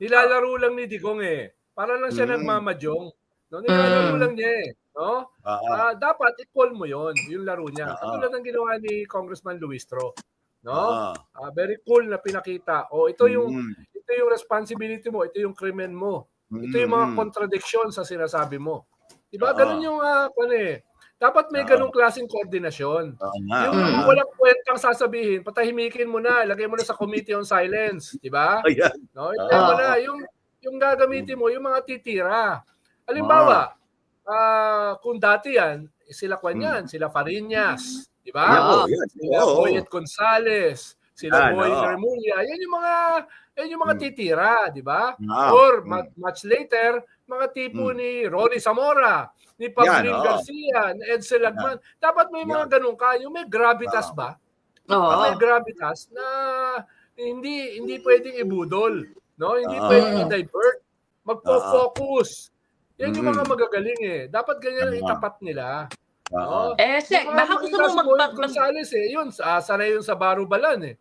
Nilalaro lang ni Digong eh. Para lang siya Mm. nagmamadyong. No, nilalaro Mm. lang niya eh. No? Oo. Ah, dapat i-call mo 'yon, yung laro niya. Oo. Katulad ng ginawa ni Congressman Luistro. No? Oo. Ah, very cool na pinakita. O ito yung Mm. ito yung responsibility mo, ito yung krimen mo. Ito yung mga contradiction sa sinasabi mo. 'Di ba? Oo. Ganun yung ah, ano eh. Dapat may ganung klaseng koordinasyon. Oo nga. Yung Mm. walang kwentang sasabihin, patahimikin mo na, ilagay mo na sa Committee on Silence, 'di ba? Ayan. No, ilagay mo na yung yung gagamitin mo, yung mga titira. Halimbawa, ah, kung dati yan, sila Kwan yan, sila Fariñas, di ba? Oo. oh, yan. Sila. Boyet Gonzales, sila Yan, Boy. Remulla, yan yung mga yan yung mga Hmm. titira, di ba? Ah, Or mm. much later, mga tipo Hmm. ni Ronnie Zamora, ni Yan, oo. Garcia, ni Edsel Lagman. Dapat may mga ganun ka, yung may gravitas Oo. ba? Oo. may gravitas na hindi hindi pwedeng ibudol, no? Hindi Ah. pwedeng i-divert. Magpo-focus. Yan yung Mm. mga magagaling eh. Dapat ganyan ang Tama. itapat nila. Oo. Eh, Sek, baka gusto mo Marcos mag... Boy mag, mag Gonzales eh. Yun, ah, sanay yun sa Barubalan eh.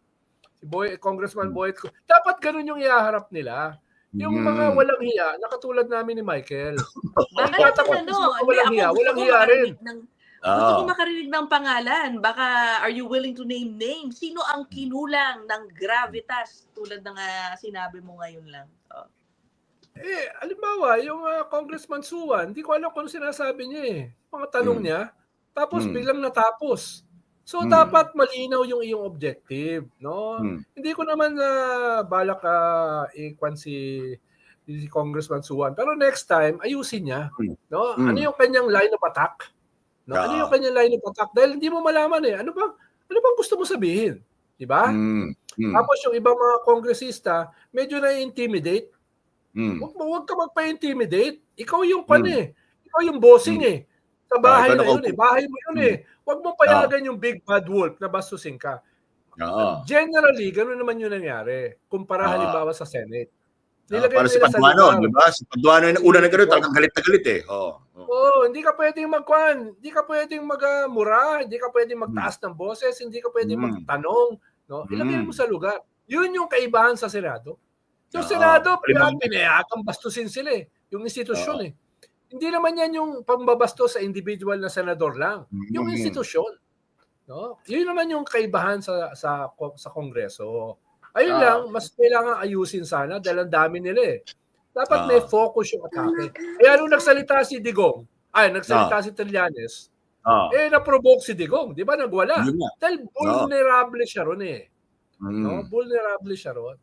Si Boy, Congressman. Boyet. Dapat ganun yung iaharap nila. Yung Mm. mga walang hiya, nakatulad namin ni Michael. baka Tatakot ano, walang hiya, walang hiya rin. ng, gusto ko Oo. makarinig ng pangalan. Baka, are you willing to name names? Sino ang kinulang ng gravitas tulad ng ah, sinabi mo ngayon lang? Oh. Eh, alimbawa, yung ah, Congressman Suwan, hindi ko alam kung ano sinasabi niya eh. Mga tanong Mm. niya, tapos Mm. biglang natapos. So, Mm. dapat malinaw yung iyong objective, no? Mm. Hindi ko naman na balak uh, ikwan si, si Congressman Suwan. Pero next time, ayusin niya. Mm. No? Mm. Ano yung kanyang line of attack? No? Ano Oo. yung kanyang line of attack? Dahil hindi mo malaman eh. Ano bang, ano bang gusto mo sabihin? Di ba? Mm. Mm. Tapos yung ibang mga kongresista, medyo na-intimidate. Mm. Huwag, huwag ka magpa-intimidate. Ikaw yung pan Mm. eh. Ikaw yung bossing eh. Sa bahay na yun eh. Bahay mo yun eh. Huwag mo payagan yung big bad wolf na bastusin ka. Generally, gano'n naman yung nangyari. Kumpara Ah. halimbawa sa Senate. Ah, Nilagay para si Paduano, di ba? Si Paduano yung una na gano'n, talagang galit na galit eh. Oo. Oo. Oo, hindi ka pwedeng magkwan. Hindi ka pwedeng magmura. Hindi ka pwedeng magtaas ng boses. Hindi ka pwedeng Mm. magtanong. No? Ilagay Mm. mo sa lugar. Yun yung kaibahan sa Senado. Yung Oo. Senado, pinayakang bastusin sila eh. Yung institusyon eh. Hindi naman yan yung pambabastos sa individual na senador lang. Yung Mm. institusyon. No? Yun naman yung kaibahan sa sa sa Kongreso. Ayun Ah. lang, mas kailangan ayusin sana dahil ang dami nila eh. Dapat Ah. may focus yung atake. Kaya nung nagsalita si Digong, ay, Ah. nagsalita si Trillanes, Oo. eh, na-provoke si Digong. Di ba? Nagwala. Dahil vulnerable siya ron eh. Mm. No? Vulnerable siya ron.